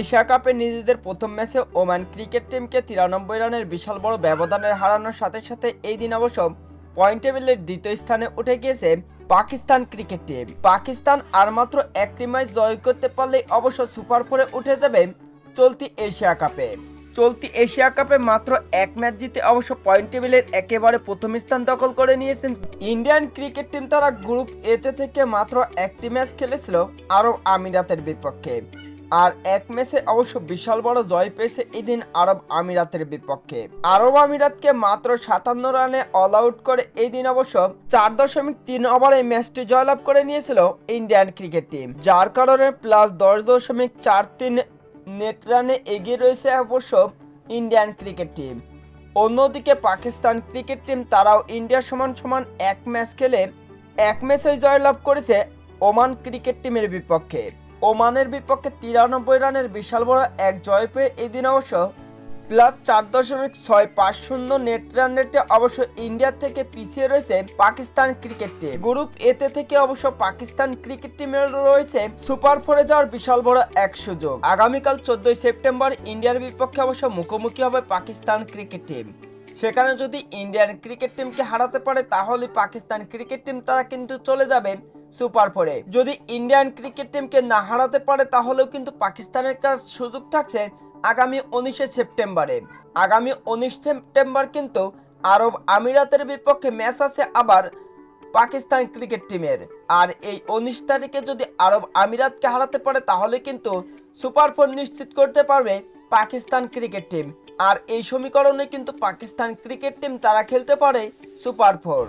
Asia কাপে নিজেদের প্রথম ম্যাচে ওমান ক্রিকেট টিমকে তিরানব্বই রানের বিশাল বড় ব্যবধানের হারানোর সাথে সাথে এই দিন অবশ্য পয়েন্ট টেবিলের দ্বিতীয় স্থানে উঠে গিয়েছে পাকিস্তান ক্রিকেট টিম। পাকিস্তান আর মাত্র একটি ম্যাচ জয় করতে পারলেই অবশ্য সুপার ফোরে উঠে যাবে চলতি এশিয়া কাপে। চলতি এশিয়া কাপে মাত্র এক ম্যাচ জিতে অবশ্য পয়েন্ট টেবিলের একেবারে প্রথম স্থান দখল করে নিয়েছেন ইন্ডিয়ান ক্রিকেট টিম তারা গ্রুপ এতে থেকে মাত্র একটি ম্যাচ খেলেছিল আরব আমিরাতের বিপক্ষে। আর এক ম্যাচে অবশ্য বিশাল বড় জয় পেয়েছে এদিন আরব আমিরাতের বিপক্ষে। আরব আমিরাতকে মাত্র সাতান্ন রানে অল আউট করে এই দিন অবশ্য চার দশমিক তিন ওভারে ম্যাচটি জয়লাভ করে নিয়েছিল ইন্ডিয়ান ক্রিকেট টিম, যার কারণে প্লাস দশ দশমিক চার তিন নেট রানে এগিয়ে রয়েছে অবশ্য ইন্ডিয়ান ক্রিকেট টিম। অন্যদিকে পাকিস্তান ক্রিকেট টিম তারাও ইন্ডিয়া সমান সমান এক ম্যাচ খেলে এক ম্যাচে জয়লাভ করেছে ওমান ক্রিকেট টিমের বিপক্ষে। ওমানের বিপক্ষে তিরানব্বই রানের বিশাল বড় এক জয় পেয়ে এদিন অবশ্য প্লাস চার দশমিক ছয় পাঁচ শূন্য নেট রান রেটে অবশ্য ইন্ডিয়া থেকে পিছিয়ে রয়েছে পাকিস্তান ক্রিকেট টিম। গ্রুপ এতে থেকে অবশ্য পাকিস্তান ক্রিকেট টিমের রয়েছে সুপার ফোরে যাওয়ার বিশাল বড় এক সুযোগ। আগামীকাল চোদ্দই সেপ্টেম্বর ইন্ডিয়ার বিপক্ষে অবশ্য মুখোমুখি হবে পাকিস্তান ক্রিকেট টিম। সেখানে যদি ইন্ডিয়ান ক্রিকেট টিমকে হারাতে পারে, তাহলে পাকিস্তান ক্রিকেট টিম তারা কিন্তু চলে যাবে সুপার ফোরে। যদি ইন্ডিয়ান ক্রিকেট টিমকে না হারাতে পারে, তাহলেও কিন্তু পাকিস্তানের কাছে সুযোগ থাকছে আগামী উনিশে সেপ্টেম্বরে। আগামী উনিশ সেপ্টেম্বর কিন্তু আরব আমিরাতের বিপক্ষে ম্যাচ আছে আবার পাকিস্তান ক্রিকেট টিমের। আর এই উনিশ তারিখে যদি আরব আমিরাতকে হারাতে পারে, তাহলে কিন্তু সুপার ফোর নিশ্চিত করতে পারবে পাকিস্তান ক্রিকেট টিম। আর এই সমীকরণে কিন্তু পাকিস্তান ক্রিকেট টিম তারা খেলতে পারে সুপার ফোর।